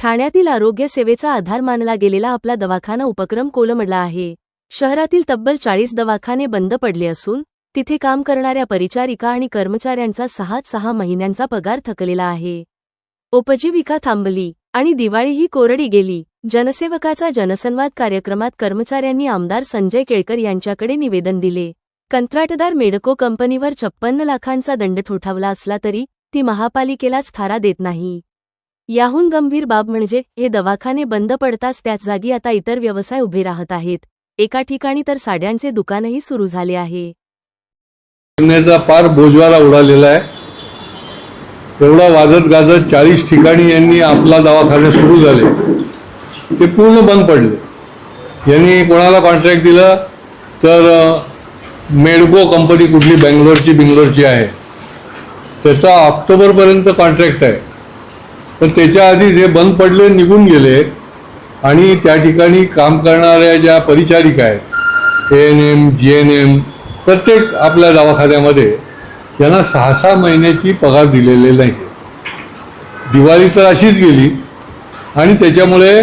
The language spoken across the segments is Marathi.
ठाण्यातील आरोग्य सेवेचा आधार मानला गेलेला आपला दवाखाना उपक्रम कोलमडला आहे. शहरातील तब्बल चाळीस दवाखाने बंद पडले असून तिथे काम करणाऱ्या परिचारिका आणि कर्मचाऱ्यांचा सहा सहा महिन्यांचा पगार थकलेला आहे. उपजीविका थांबली आणि दिवाळीही कोरडी गेली. जनसेवकाचा जनसंवाद कार्यक्रमात कर्मचाऱ्यांनी आमदार संजय केळकर यांच्याकडे निवेदन दिले. कंत्राटदार मेडको कंपनीवर छप्पन्न लाखांचा दंड ठोठावला असला तरी ती महापालिकेलाच थारा देत नाही. याहून गंभीर बाब म्हणजे हे दवाखाने बंद पडताच त्याच जागी आता इतर व्यवसाय उभे राहत आहेत. एका ठिकाणी तर साड्यांचे दुकानही सुरू झाले आहे. पार फार बोजवारा उडालेला आहे. एवढा वाजत गाजत चाळीस ठिकाणी यांनी आपला दवाखाने सुरू झाले. ते पूर्ण बंद पडले. यांनी कोणाला कॉन्ट्रॅक्ट दिलं? तर मेडगो कंपनी कुठली बेंगलोरची बिंगलोरची आहे. त्याचा ऑक्टोबरपर्यंत कॉन्ट्रॅक्ट आहे. पण त्याच्या आधीच हे बंद पडले निघून गेले आणि त्या ठिकाणी काम करणाऱ्या ज्या परिचारिका आहेत A N M G N M प्रत्येक आपल्या दवाखान्यामध्ये यांना सहा सहा महिन्याची पगार दिलेले नाही. दिवाळी तर अशीच गेली आणि त्याच्यामुळे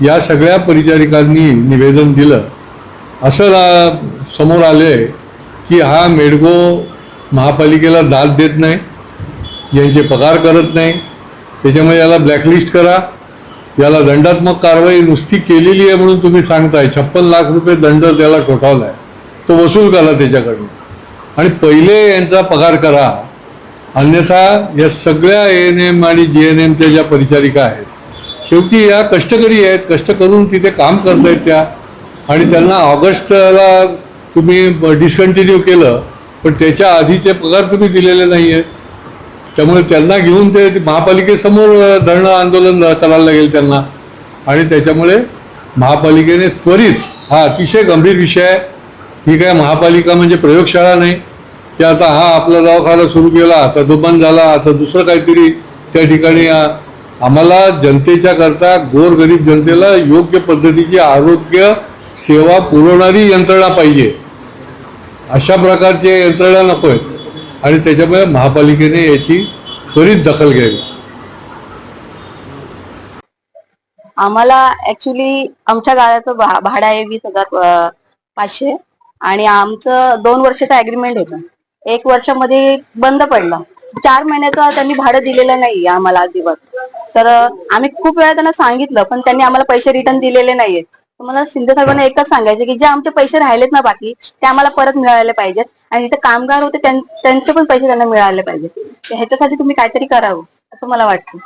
या सगळ्या परिचारिकांनी निवेदन दिलं. असं रा- समोर आले की हा मेडगो महापालिकेला दाद देत नाही यांचे पगार करत नाही. त्याच्यामुळे याला ब्लॅकलिस्ट करा. याला दंडात्मक कारवाई नुसती केलेली आहे म्हणून तुम्ही सांगताय. छप्पन लाख रुपये दंड त्याला ठोठावला आहे तो वसूल करा त्याच्याकडून. आणि पहिले यांचा पगार करा. अन्यथा या सगळ्या ए एन एम आणि जी एन एमच्या ज्या परिचारिका आहेत शेवटी या कष्टकरी आहेत. कष्ट करून तिथे काम करतायत त्या. आणि त्यांना ऑगस्टला तुम्ही डिस्कंटिन्यू केलं पण त्याच्या आधीचे पगार तुम्ही दिलेले नाही आहेत त्यामुळे त्यांना घेऊन ते महापालिकेसमोर धरणं आंदोलन करायला लागेल त्यांना. आणि त्याच्यामुळे महापालिकेने त्वरित हा अतिशय गंभीर विषय आहे. ही काय महापालिका म्हणजे प्रयोगशाळा नाही. की आता हा आपला दवाखाना सुरू केला आता तो बंद झाला आता दुसरं काहीतरी त्या ठिकाणी आम्हाला जनतेच्या करता गोरगरीब जनतेला योग्य पद्धतीची आरोग्य सेवा पुरवणारी यंत्रणा पाहिजे. अशा प्रकारचे यंत्रणा नको आहेत आणि त्याच्यामुळे महापालिकेने याची त्वरित दखल घ्यावी. आम्हाला ऍक्च्युली आमच्या गाड्याचं भाडं आहे वीस हजार पाचशे आणि आमचं दोन वर्षाचं अग्रीमेंट होतं. एक वर्षामध्ये बंद पडलं. चार महिन्याचं त्यांनी भाडं दिलेलं नाही आम्हाला अजिबात. तर आम्ही खूप वेळा त्यांना सांगितलं पण त्यांनी आम्हाला पैसे रिटर्न दिलेले नाहीये मला शिंदे साहेबांना एकच सांगायचं की जे आमचे पैसे राहिलेत ना बाकी ते आम्हाला परत मिळाले पाहिजेत. आणि जिथे कामगार होते त्यांचे पण पैसे त्यांना मिळाले पाहिजेत. ह्याच्यासाठी तुम्ही काहीतरी करावं असं मला वाटतं.